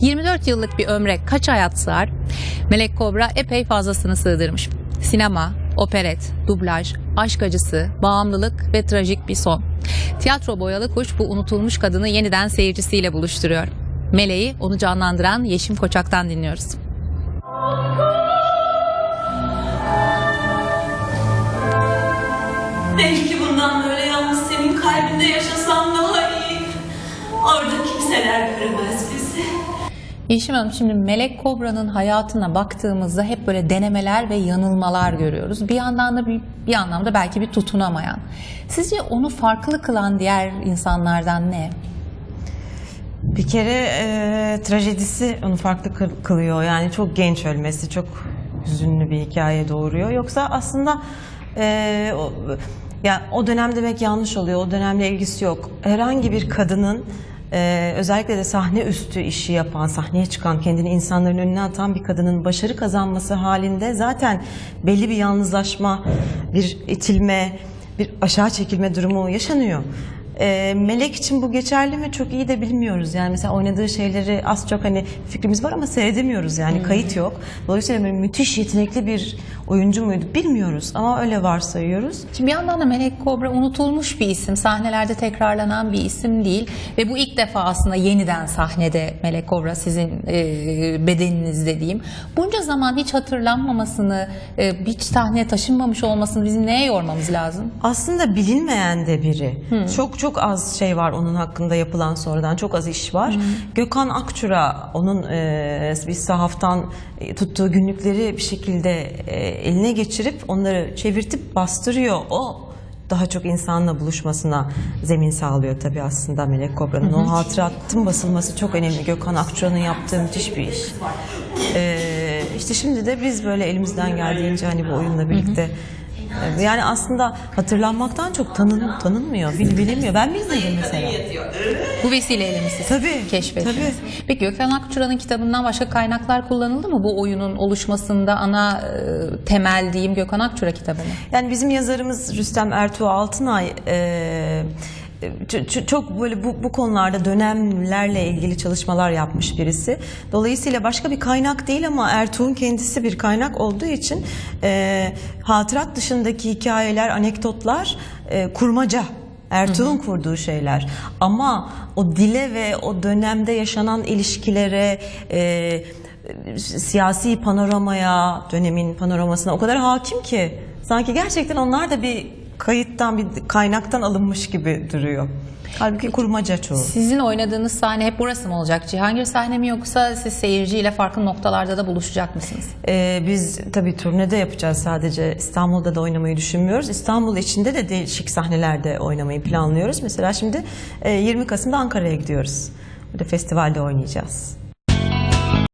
24 yıllık bir ömre kaç hayat sığar? Melek Kobra epey fazlasını sığdırmış. Sinema, operet, dublaj, aşk acısı, bağımlılık ve trajik bir son. Tiyatro Boyalı Kuş bu unutulmuş kadını yeniden seyircisiyle buluşturuyor. Meleği onu canlandıran Yeşim Koçak'tan dinliyoruz. Belki bundan böyle yalnız senin kalbinde yaşasam daha iyi. Orada kimseler göremez bizi. Yeşim Hanım şimdi Melek Kobra'nın hayatına baktığımızda hep böyle denemeler ve yanılmalar görüyoruz. Bir yandan da bir, bir anlamda belki bir tutunamayan. Sizce onu farklı kılan diğer insanlardan ne? Bir kere e, trajedisi onu farklı kıl- kılıyor. Yani çok genç ölmesi çok hüzünlü bir hikaye doğuruyor. Yoksa aslında e, o, ya o dönem demek yanlış oluyor. O dönemle ilgisi yok. Herhangi bir kadının e, özellikle de sahne üstü işi yapan, sahneye çıkan, kendini insanların önüne atan bir kadının başarı kazanması halinde zaten belli bir yalnızlaşma, bir itilme, bir aşağı çekilme durumu yaşanıyor. E, Melek için bu geçerli mi çok iyi de bilmiyoruz. Yani mesela oynadığı şeyleri az çok hani fikrimiz var ama seyredemiyoruz yani kayıt yok. Dolayısıyla böyle müthiş yetenekli bir oyuncu muydu bilmiyoruz ama öyle varsayıyoruz. Şimdi bir yandan da Melek Kobra unutulmuş bir isim. Sahnelerde tekrarlanan bir isim değil. Ve bu ilk defa aslında yeniden sahnede Melek Kobra sizin e, bedeninizde diyeyim. Bunca zaman hiç hatırlanmamasını, e, hiç sahneye taşınmamış olmasını bizim neye yormamız lazım? Aslında bilinmeyen de biri. Çok çok az şey var onun hakkında yapılan sonradan çok az iş var. Gökhan Akçura onun e, bir sahaftan e, tuttuğu günlükleri bir şekilde e, eline geçirip onları çevirtip bastırıyor. O daha çok insanla buluşmasına zemin sağlıyor tabii aslında Melek Kobra'nın. O hatıratın basılması çok önemli. Gökhan Akçura'nın yaptığı müthiş bir iş. Ee, işte şimdi de biz böyle elimizden geldiğince hani bu oyunla birlikte e, yani aslında hatırlanmaktan çok tanın, tanınmıyor, bil, bilinmiyor. Ben bilmedim mesela. Bu vesileyle mi siz Tabii, keşfettiniz? tabii. Peki Gökhan Akçura'nın kitabından başka kaynaklar kullanıldı mı bu oyunun oluşmasında ana e, temel diyeyim Gökhan Akçura kitabı mı? Yani bizim yazarımız Rüstem Ertuğ Altınay e, çok böyle bu, bu konularda dönemlerle ilgili çalışmalar yapmış birisi. Dolayısıyla başka bir kaynak değil ama Ertuğ'un kendisi bir kaynak olduğu için e, hatırat dışındaki hikayeler, anekdotlar e, kurmaca. Ertuğ'un kurduğu şeyler ama o dile ve o dönemde yaşanan ilişkilere e, siyasi panoramaya, dönemin panoramasına o kadar hakim ki sanki gerçekten onlar da bir kayıttan, bir kaynaktan alınmış gibi duruyor. Halbuki kurmaca çoğu. Sizin oynadığınız sahne hep burası mı olacak? Cihangir sahne mi yoksa siz seyirciyle farklı noktalarda da buluşacak mısınız? Ee, biz tabii turnede yapacağız sadece İstanbul'da da oynamayı düşünmüyoruz. İstanbul içinde de değişik sahnelerde oynamayı planlıyoruz. Mesela şimdi e, 20 Kasım'da Ankara'ya gidiyoruz. Burada festivalde oynayacağız.